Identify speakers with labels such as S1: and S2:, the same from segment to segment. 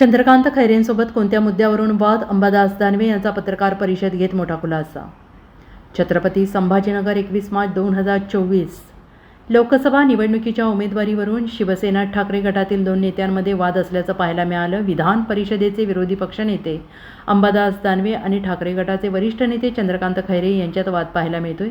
S1: चंद्रकांत खैरेंसोबत कोणत्या मुद्द्यावरून वाद? अंबादास दानवे यांचा पत्रकार परिषद घेत मोठा खुलासा. छत्रपती संभाजीनगर एकवीस मार्च दोन हजार चोवीस. लोकसभा निवडणुकीच्या उमेदवारीवरून शिवसेना ठाकरे गटातील दोन नेत्यांमध्ये वाद असल्याचं पाहायला मिळालं. विधान परिषदेचे विरोधी पक्षनेते अंबादास दानवे आणि ठाकरे गटाचे वरिष्ठ नेते चंद्रकांत खैरे यांच्यात वाद पाहायला मिळतोय.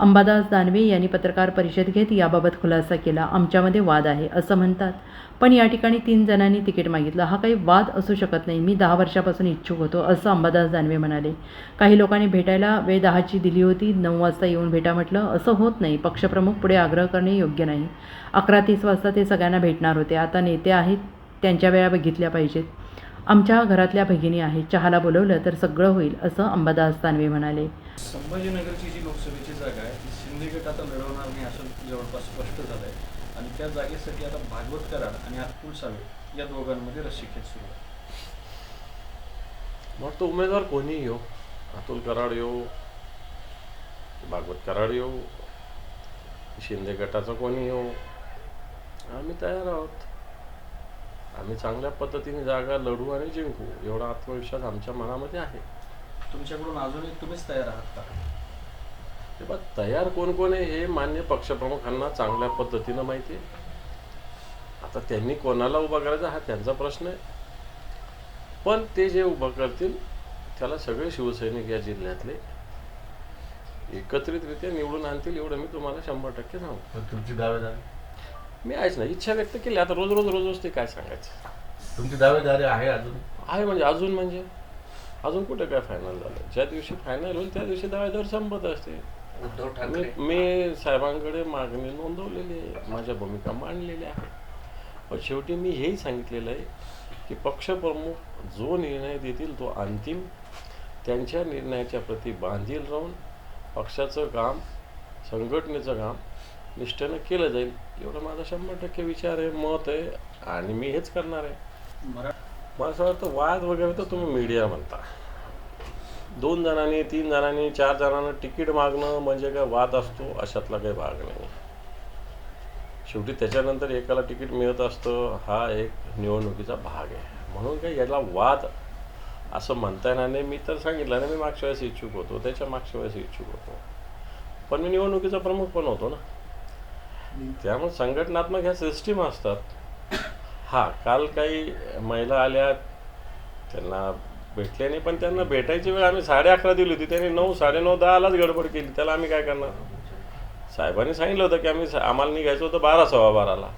S1: अंबादास दानवे यांनी पत्रकार परिषद घेत याबाबत खुलासा केला. आमच्यामध्ये वाद आहे असं म्हणतात. पण या ठिकाणी तीन जणांनी तिकीट मागितलं. हा काही वाद असू शकत नाही. मी दहा वर्षापासून इच्छुक होतो असं अंबादास दानवे म्हणाले. काही लोकांनी भेटायला वेळ दहाची दिली होती. नऊ वाजता येऊन भेटा म्हटलं. असं होत नाही. पक्षप्रमुख पुढे आग्रह करणे योग्य नाही. अकरा तीस वाजता ते सगळ्यांना भेटणार होते. आता नेते आहेत. त्यांच्या वेळा बघितल्या पाहिजेत. आमच्या घरातल्या भगिनी आहेत चहाला बोलवलं तर सगळं होईल असं अंबादास दानवे म्हणाले.
S2: संभाजीनगरची जी लोकसभेची जागा आहे ती शिंदे गट आता लढवणार नाही असं जवळपास स्पष्ट झालं आहे आणि त्या जागेसाठी आता भागवत कराड आणि अतुल सावे या दोघांमध्ये रस्सीखेच सुरू आहे.
S3: मग तो उमेदवार कोणी येऊ? अतुल कराड येऊ? भागवत कराड येऊ? शिंदे गटाचं कोणी येऊ? आम्ही तयार आहोत. आम्ही चांगल्या पद्धतीने जागा लढू आणि जिंकू एवढा आत्मविश्वास आमच्या मनामध्ये आहे.
S2: तुमच्याकडून अजूनही तुम्हीच तयार आहात का?
S3: ते बघ तयार कोण कोण आहे हे मान्य पक्षप्रमुखांना चांगल्या पद्धतीनं माहिती आहे. आता त्यांनी कोणाला उभा करायचा हा त्यांचा प्रश्न आहे. पण ते जे उभं करतील त्याला सगळे शिवसैनिक या जिल्ह्यातले एकत्रितरित्या निवडून आणतील एवढं मी तुम्हाला शंभर टक्के सांगू.
S4: तुमची दावेदारी?
S3: मी आहेच ना इच्छा व्यक्त केली. आता रोज रोज रोज रोज ते काय सांगायचं?
S4: तुमची दावेदारी आहे अजून?
S3: आहे म्हणजे अजून म्हणजे? अजून कुठे काय फायनल झालं? ज्या दिवशी फायनल होईल त्या दिवशी दावेदार संपत असते.
S4: उद्धव
S3: मी मी साहेबांकडे मागणी नोंदवलेली आहे. माझ्या भूमिका मांडलेल्या आहे पण शेवटी मी हेही सांगितलेलं आहे की पक्षप्रमुख जो निर्णय देतील तो अंतिम. त्यांच्या निर्णयाच्या प्रती बांधील राहून पक्षाचं काम संघटनेचं काम निष्ठेनं केलं जाईल. एवढा माझा शंभर टक्के विचार आहे मत आहे आणि मी हेच करणार आहे. मला असं वाटतं वाद वगैरे तर तुम्ही मीडिया म्हणता. दोन जणांनी तीन जणांनी चार जणांना तिकीट मागणं म्हणजे काय वाद असतो? अशातला काही भाग नाही. शेवटी त्याच्यानंतर एकाला तिकीट मिळत असतं. हा एक निवडणुकीचा भाग आहे. म्हणून काही याला वाद असं म्हणता येणार नाही. मी तर सांगितलं ना मी मागच्या वेळेस इच्छुक होतो. त्याच्या मागच्या वेळेस इच्छुक होतो. पण मी निवडणुकीचा प्रमुख पण होतो ना. त्यामुळे संघटनात्मक ह्या सिस्टीम असतात. हा काल काही महिला आल्या त्यांना भेटले नाही पण त्यांना भेटायची वेळ आम्ही साडे अकरा दिली होती. त्यांनी नऊ साडेनऊ दहालाच गडबड केली. त्याला आम्ही काय करणार? साहेबांनी सांगितलं होतं की आम्ही आम्हाला निघायचं होतं बारा सव्वा बाराला.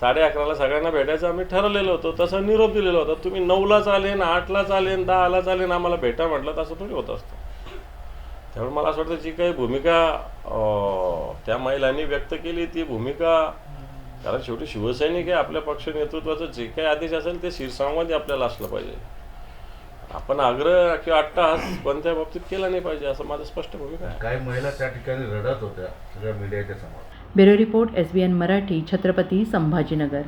S3: साडे अकराला सगळ्यांना भेटायचं. आम्ही ठरवलेलं होतं. तसं निरोप दिलेला होता. तुम्ही नऊला चालेन आठला चालेन दहाला चालेन आम्हाला भेटा म्हटलं तसं थोडी होत असतं. त्यामुळे मला असं वाटतं जी काही भूमिका त्या महिलांनी व्यक्त केली ती भूमिका कारण शेवटी शिवसैनिक आहे आपल्या पक्ष नेतृत्वाचं जे काही आदेश असेल ते शिरसावंती आपल्याला असलं पाहिजे. आपण आग्रह किंवा अट्टहास कोणत्या बाबतीत केला नाही पाहिजे असं माझं स्पष्ट भूमिका आहे.
S4: काही महिला त्या ठिकाणी रडत होत्या सगळ्या मीडियाच्या समोर.
S1: Bureau report S B N Marathi Chhatrapati Sambhajinagar.